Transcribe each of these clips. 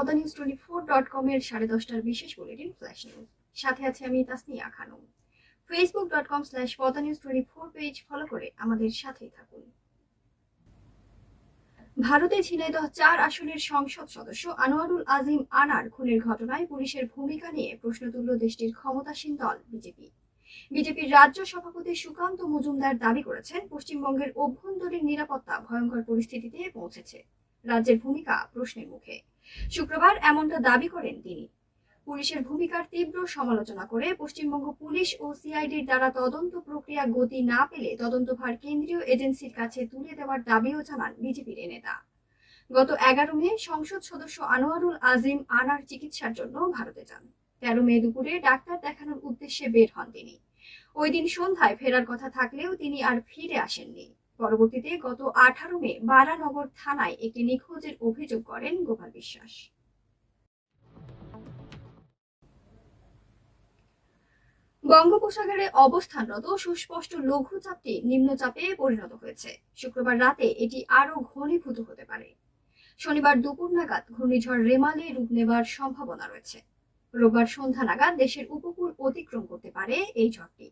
Padma news twenty four dot com এর সাড়ে দশটার বিশেষ বুলেটিন ফ্ল্যাশ নিউজ সাথে আছে আমি Tasnia Khanam. Facebook dot com slash Padma news twenty four page follow করে আমাদের সাথেই থাকুন। ভারতে ঝিনাইদহ চার আসনের সংসদ সদস্য আনোয়ারুল আজিম আনার খুনের ঘটনায় পুলিশের ভূমিকা নিয়ে প্রশ্ন তুলল দেশটির ক্ষমতাসীন দল, বিজেপি। বিজেপির রাজ্য সভাপতি সুকান্ত মজুমদার দাবি করেছেন, পশ্চিমবঙ্গের অভ্যন্তরীণ নিরাপত্তা ভয়ঙ্কর পরিস্থিতিতে পৌঁছেছে। রাজ্যের ভূমিকা প্রশ্নের মুখে। শুক্রবার এমনটা দাবি করেন তিনি। পুলিশের ভূমিকার তীব্র সমালোচনা করে পশ্চিমবঙ্গ পুলিশ ও সিআইডির দ্বারা তদন্ত প্রক্রিয়া গতি না পেলে তদন্তভার কেন্দ্রীয় এজেন্সির কাছে তুলে দেওয়ার দাবিও জানান বিজেপির নেতা। গত এগারো মে সংসদ সদস্য আনোয়ারুল আজিম আনার চিকিৎসার জন্য ভারতে যান। তেরো মে দুপুরে ডাক্তার দেখানোর উদ্দেশ্যে বের হন তিনি। ওই দিন সন্ধ্যায় ফেরার কথা থাকলেও তিনি আর ফিরে আসেননি। পরবর্তীতে গত আঠারো মে বারানগর থানায় একটি নিখোঁজের অভিযোগ করেন গোপাল বিশ্বাস। বঙ্গোপসাগরে অবস্থানরত সুস্পষ্ট লঘুচাপটি নিম্নচাপে পরিণত হয়েছে। শুক্রবার রাতে এটি আরও ঘনীভূত হতে পারে। শনিবার দুপুর নাগাদ ঘূর্ণিঝড় রেমালে রূপ নেবার সম্ভাবনা রয়েছে। রোববার সন্ধ্যা নাগাদ দেশের উপকূল অতিক্রম করতে পারে এই ঝড়টি।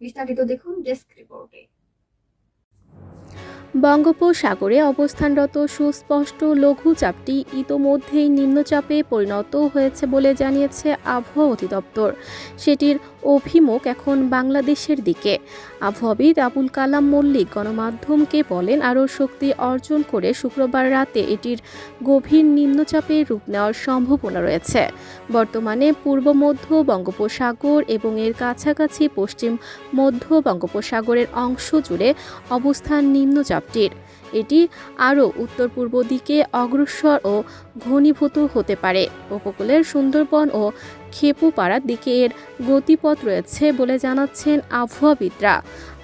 বিস্তারিত দেখুন ডেস্ক রিপোর্টে। বঙ্গোপসাগরে অবস্থানরত সুস্পষ্ট লঘুচাপটি ইতোমধ্যেই নিম্নচাপে পরিণত হয়েছে বলে জানিয়েছে আবহাওয়া অধিদপ্তর। সেটির অভিমুখ এখন বাংলাদেশের দিকে। আবহাওয়াবিদ আবুল কালাম মল্লিক গণমাধ্যমকে বলেন, আরও শক্তি অর্জন করে শুক্রবার রাতে এটির গভীর নিম্নচাপে রূপ নেওয়ার সম্ভাবনা রয়েছে। বর্তমানে পূর্ব মধ্য বঙ্গোপসাগর এবং এর কাছাকাছি পশ্চিম মধ্য বঙ্গোপসাগরের অংশ জুড়ে অবস্থান নিম্নচাপটির। এটি আরও উত্তর পূর্ব দিকে অগ্রসর ও ঘনীভূত হতে পারে। উপকূলের সুন্দরবন ও খেপুপাড়ার দিকে এর গতিপথ রয়েছে বলে জানাচ্ছেন আবহাওয়াবিদরা।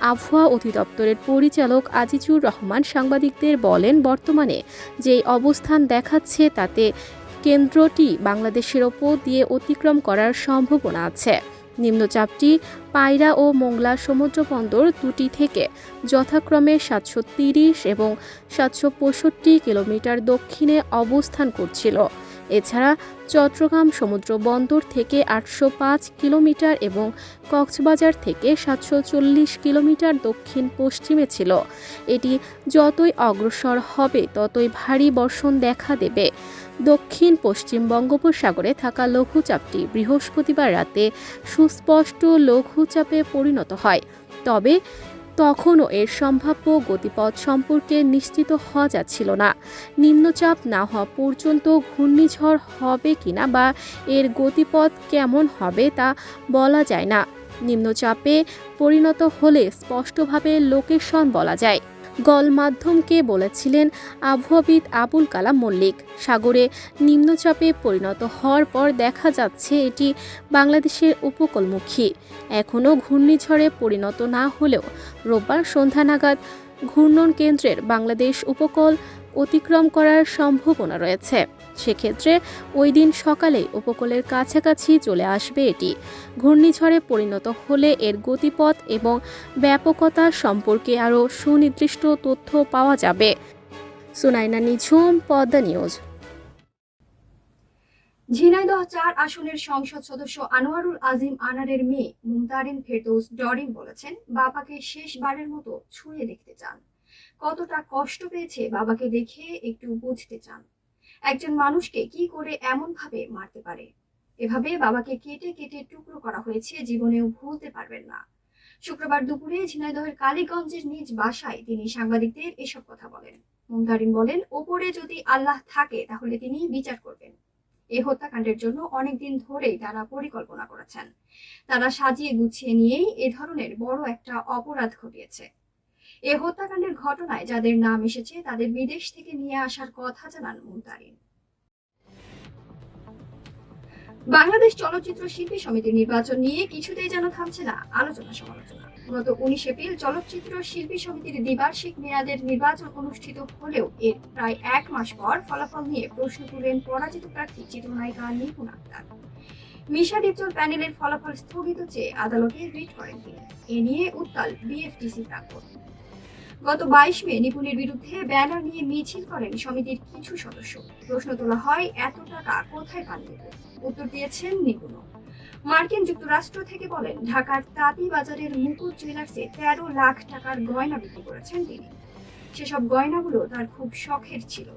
আবহাওয়া অধিদপ্তরের পরিচালক আজিজুর রহমান সাংবাদিকদের বলেন, বর্তমানে যেই অবস্থান দেখাচ্ছে তাতে কেন্দ্রটি বাংলাদেশের ওপর দিয়ে অতিক্রম করার সম্ভাবনা আছে। নিম্নচাপটি পায়রা ও মোংলা সমুদ্র বন্দর দুটি থেকে যথাক্রমে সাতশো তিরিশ এবং সাতশো পঁয়ষট্টি কিলোমিটার দক্ষিণে অবস্থান করছিল। এছাড়া চট্টগ্রাম সমুদ্র বন্দর থেকে আটশো পাঁচ কিলোমিটার এবং কক্সবাজার থেকে সাতশো চল্লিশ কিলোমিটার দক্ষিণ পশ্চিমে ছিল। এটি যতই অগ্রসর হবে, ততই ভারী বর্ষণ দেখা দেবে। দক্ষিণ পশ্চিম বঙ্গোপসাগরে থাকা লঘুচাপটি বৃহস্পতিবার রাতে সুস্পষ্ট লঘুচাপে পরিণত হয়। তবে তখনও এর সম্ভাব্য গতিপথ সম্পর্কে নিশ্চিত হওয়া যাচ্ছিল না। নিম্নচাপ না হওয়া পর্যন্ত ঘূর্ণিঝড় হবে কিনা বা এর গতিপথ কেমন হবে তা বলা যায় না। নিম্নচাপে পরিণত হলে স্পষ্টভাবে লোকেশন বলা যায়। গণমাধ্যমকে বলেছিলেন আবহাওয়াবিদ আবুল কালাম মল্লিক। সাগরে নিম্নচাপে পরিণত হওয়ার পর দেখা যাচ্ছে এটি বাংলাদেশের উপকূলমুখী। এখনও ঘূর্ণিঝড়ে পরিণত না হলেও রোববার সন্ধ্যা নাগাদ ঘূর্ণন কেন্দ্রের বাংলাদেশ উপকূল অতিক্রম করার সম্ভাবনা রয়েছে। সেক্ষেত্রে ওই দিন সকালে উপকূলের কাছাকাছি চলে আসবে এটি। ঘূর্ণিঝড়ে পরিণত হলে এর গতিপথ এবং ব্যাপকতা সম্পর্কে আরও সুনির্দিষ্ট তথ্য পাওয়া যাবে। সুনাইনা নিঝুম, পদ্মা নিউজ। ঝিনাইদহ চার আসনের সংসদ সদস্য আনোয়ারুল আজিম আনারের মেয়ে মুমতারিন ফেরদৌস ডরিন বলেছেন, বাবাকে শেষবারের মতো ছুঁয়ে দেখতে চান। কতটা কষ্ট পেয়েছে বাবাকে দেখে একটু বুঝতে চান। একজন মানুষকে কি করে এমন ভাবে মারতে পারে? এভাবে বাবাকে কেটে কেটে টুকরো করা হয়েছে, জীবনেও ভুলতে পারবেন না। শুক্রবার দুপুরে ঝিনাইদহের কালীগঞ্জের নিজ বাসায় তিনি সাংবাদিকদের এসব কথা বলেন। মুমতারিন বলেন, ওপরে যদি আল্লাহ থাকে, তাহলে তিনি বিচার করবেন। এই হত্যাকাণ্ডের জন্য অনেকদিন ধরেই তারা পরিকল্পনা করেছেন। তারা সাজিয়ে গুছিয়ে নিয়েই এ ধরনের বড় একটা অপরাধ ঘটিয়েছে। এ হত্যাকাণ্ডের ঘটনায় যাদের নাম এসেছে তাদের বিদেশ থেকে নিয়ে আসার কথা জানান মুমতারিন বাংলাদেশ চলচ্চিত্র শিল্পী সমিতির নির্বাচন নিয়ে কিছুতেই যেন থামছে না আলোচনা সমালোচনা। গত উনিশ এপ্রিল চলচ্চিত্র শিল্পী সমিতির দ্বিবার্ষিক মেয়াদের নির্বাচন অনুষ্ঠিত হলেও এর প্রায় এক মাস পর ফলাফল নিয়ে প্রশ্ন তুলেন পরাজিত প্রার্থী চিত্রনায়িকা নিপুণ আক্তার। মিশা ডিপজল প্যানেলের ফলাফল স্থগিত চেয়ে আদালতে রিট করেন তিনি। এ নিয়ে উত্তাল বিএফটিসি প্রাক্তন গত বাইশ মে নিপুণের বিরুদ্ধে ব্যানার নিয়ে মিছিল করেন সমিতির কিছু সদস্য। প্রশ্ন তোলা হয়, এত টাকা কোথায় পান নিপুণ? উত্তর দিয়েছেন নিপুণও মার্কিন যুক্তরাষ্ট্র থেকে বলেন, ঢাকার তাঁতি বাজারের মুকুট জুয়েলার্সে তেরো লাখ টাকার গয়না বিক্রি করেছেন তিনি। সেসব গয়নাগুলো তার খুব শখের ছিল।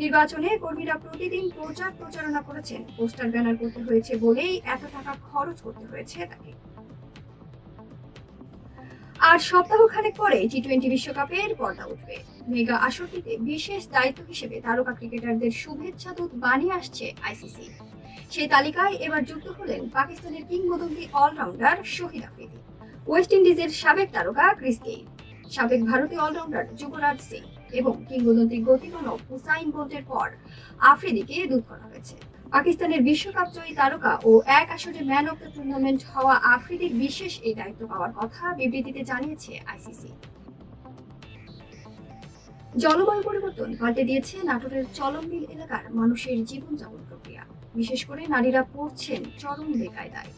নির্বাচনে কর্মীরা প্রতিদিন প্রচার প্রচারণা করেছেন। পোস্টার ব্যানার করতে হয়েছে বলেই এত টাকা খরচ করতে হয়েছে তাকে। আর সপ্তাহখানেক পরে টি টোয়েন্টি বিশ্বকাপের পর্দা উঠবে। মেগা আসরটিতে বিশেষ দায়িত্ব হিসেবে তারকা ক্রিকেটারদের শুভেচ্ছা দূত বানিয়ে আসছে আইসিসি। সেই তালিকায় এবার যুক্ত হলেন পাকিস্তানের কিংবদন্তি অলরাউন্ডার শহীদ আফ্রিদি। ওয়েস্ট ইন্ডিজের সাবেক তারকা ক্রিস গেইল। সাবেক ভারতীয় অলরাউন্ডার যুবরাজ সিং এবং কিংবদন্তি গতিমানব হুসাইন বোল্টের পর আফ্রিদিকে দূত করা হয়েছে। পাকিস্তানের বিশ্বকাপ জয়ী তারকা ও এক আসরে ম্যান অফ দ্য টুর্নামেন্ট হওয়া আফ্রিদির বিশেষ এই দায়িত্ব পাওয়ার কথা বিবৃতিতে জানিয়েছে আইসিসি। জলবায়ু পরিবর্তন পাল্টে দিয়েছে নাটোরের চলনবিল এলাকার মানুষের জীবনযাপন প্রক্রিয়া। বিশেষ করে নারীরা পড়ছেন চরম বেকায়দায়।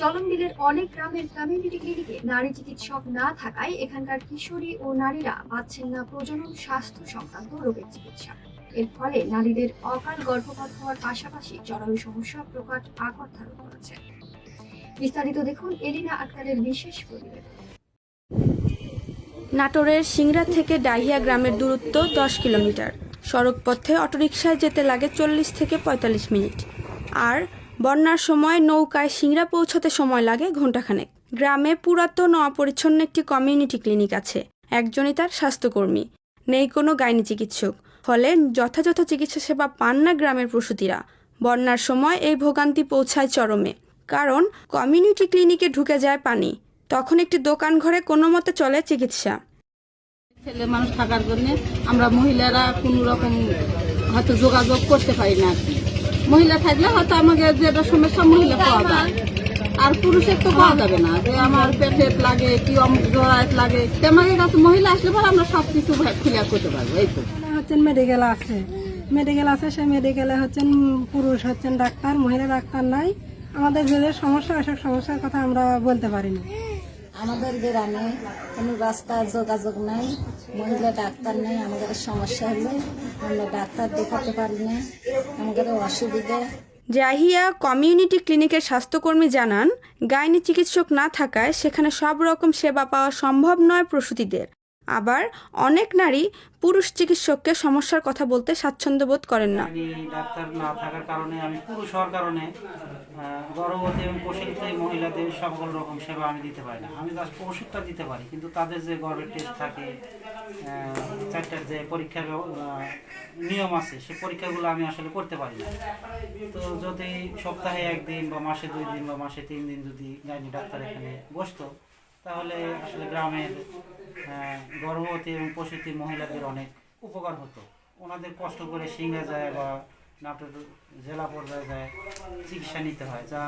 চলনবিলের অনেক গ্রামের কমিউনিটি ক্লিনিকে নারী চিকিৎসক না থাকায় এখানকার কিশোরী ও নারীরা পাচ্ছেন না প্রজনন স্বাস্থ্য সংক্রান্ত রোগের চিকিৎসা। এর ফলে নারীদের অকাল গর্ভপাত হওয়ার পাশাপাশি জরায়ু সমস্যা প্রকাট ধারণ করেছে। বিস্তারিত দেখুন এলিনা আক্তারের বিশেষ প্রতিবেদন। নাটোরের সিংড়া থেকে ডাহিয়া গ্রামের দূরত্ব দশ কিলোমিটার। সড়ক পথে অটোরিকশায় যেতে লাগে চল্লিশ থেকে পঁয়তাল্লিশ মিনিট। আর বন্যার সময় নৌকায় সিংড়া পৌঁছতে সময় লাগে ঘণ্টাখানেক। গ্রামে পুরাতন অপরিচ্ছন্ন একটি কমিউনিটি ক্লিনিক আছে। একজনই তার স্বাস্থ্যকর্মী, নেই কোনো গাইনি চিকিৎসক। ফলে যথাযথ চিকিৎসা সেবা পান না গ্রামের প্রসূতিরা। বন্যার সময় এই ভোগান্তি পৌঁছায় চরমে। কারণ কমিউনিটি ক্লিনিকে ঢুকে যায় পানি। তখন একটি দোকান ঘরে কোনো মতে চলে চিকিৎসা। ছেলে মানুষ থাকার জন্য আমরা মহিলারা কোনো রকম হয়তো যোগাযোগ করতে পারি না মহিলা থাকলে হয়তো আমাকে যেটা সমস্যা মহিলা পাওয়া যায়। আর পুরুষের তো পাওয়া যাবে না। যে আমার পেটে লাগে কি অমুক জড়ায় লাগে। তেমাকে কাছে মহিলা আসলে পরে আমরা সব কিছু করতে পারব, এই তো। হচ্ছেন মেডিকেল আছে। মেডিকেল আছে সেই মেডিকেলে হচ্ছেন পুরুষ হচ্ছেন ডাক্তার মহিলা ডাক্তার নাই। আমাদের যে যে সমস্যা ওসব সমস্যার কথা আমরা বলতে পারি না। আমাদের গ্রামে কোনো রাস্তা যোগাযোগ নাই মহিলা ডাক্তার নেই আমাদের সমস্যা হলে আমরা ডাক্তার দেখাতে পারি না আমাদের অসুবিধা। জাহিয়া কমিউনিটি ক্লিনিকের স্বাস্থ্যকর্মী জানান গাইনি চিকিৎসক না থাকায় সেখানে সব রকম সেবা পাওয়া সম্ভব নয় প্রসূতিদের। আবার অনেক নারী পুরুষ চিকিৎসককে সমস্যার কথা বলতে স্বাচ্ছন্দ্য বোধ করেন না। ডাক্তার না থাকার কারণে আমি পুরুষ হওয়ার কারণে গর্ভবতী এবং প্রসূতি মহিলাদের সকল রকম সেবা আমি দিতে পারি না। আমি জাস্ট ওষুধটা দিতে পারি, কিন্তু তাদের যে গর্ভের টেস্ট থাকে চারটার যে পরীক্ষার নিয়ম আছে সেই পরীক্ষাগুলো আমি আসলে করতে পারি না। তো যদি সপ্তাহে একদিন বা মাসে দুই দিন বা মাসে তিন দিন যদি গাইনি ডাক্তার এখানে বসতো তাহলে আসলে গ্রামের গর্ভবতী এবং প্রসূতি মহিলাদের অনেক উপকার হতো। ওনাদের কষ্ট করে সিঙ্গা যায় বা নাটোর জেলা পর্যায়ে যায়, চিকিৎসা নিতে হয়। যা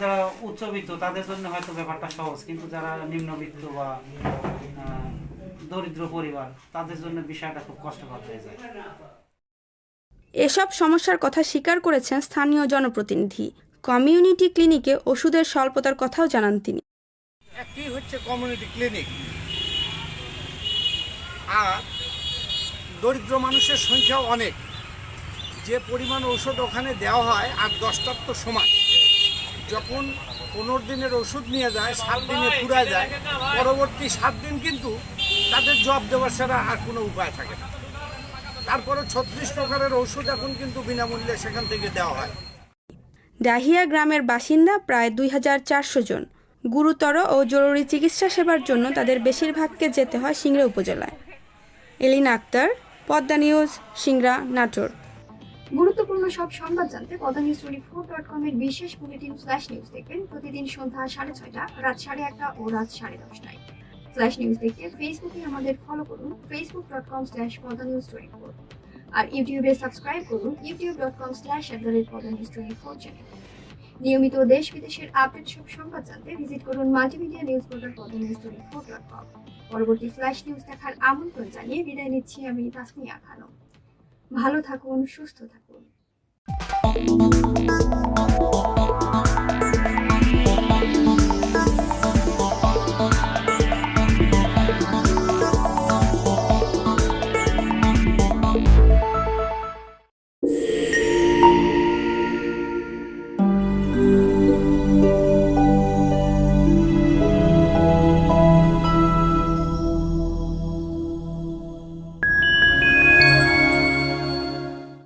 যারা উচ্চবিত্ত, তাদের জন্য হয়তো ব্যাপারটা সহজ। কিন্তু যারা নিম্নবিত্ত বা দরিদ্র পরিবার, তাদের জন্য বিষয়টা খুব কষ্টকর হয়ে যায়। এসব সমস্যার কথা স্বীকার করেছেন স্থানীয় জনপ্রতিনিধি। কমিউনিটি ক্লিনিকে ওষুধের স্বল্পতার কথাও জানান তিনি। হচ্ছে কমিউনিটি ক্লিনিক আর দরিদ্র মানুষের সংখ্যাও অনেক। যে পরিমাণ ঔষধ ওখানে দেওয়া হয় আর দশটার তো সমান। যখন পনেরো দিনের ওষুধ নিয়ে যায়, সাত দিনে পুরা যায়, পরবর্তী সাত দিন কিন্তু তাদের জব দেওয়ার ছাড়া আর কোনো উপায় থাকে না। তারপরে ছত্রিশ প্রকারের ওষুধ এখন কিন্তু বিনামূল্যে সেখান থেকে দেওয়া হয়। ডাহিয়া গ্রামের বাসিন্দা প্রায় দুই হাজার চারশো জন। গুরুতর ও জরুরি চিকিৎসা সেবার জন্য তাদের বেশিরভাগকে যেতে হয় সিংড়া উপজেলায়। এলিনা আক্তার, পদ্মা নিউজ, সিংড়া, নাটোর। গুরুত্বপূর্ণ সব সংবাদ জানতে Padma news twenty four dot com এর বিশেষ বুলেটিন ফ্ল্যাশ নিউজ দেখবেন। প্রতিদিন সন্ধ্যা সাড়ে ছয়টা, রাত সাড়ে আটটা ও রাত সাড়ে দশটায়। ফ্ল্যাশ নিউজ দেখতে ফেসবুকে আমাদের ফলো করুন Facebook dot com slash Padma news twenty four আর ইউটিউবে সাবস্ক্রাইব করুন YouTube dot com slash at the rate Padma news twenty four channel নিয়মিত দেশ বিদেশের আপডেট সব সংবাদ জানতে ভিজিট করুন মাল্টিমিডিয়া নিউজ পোর্টাল পরবর্তী ফ্ল্যাশ নিউজ দেখার আমন্ত্রণ জানিয়ে বিদায় নিচ্ছি আমি তাসমিয়া খানম। ভালো থাকুন, সুস্থ থাকুন।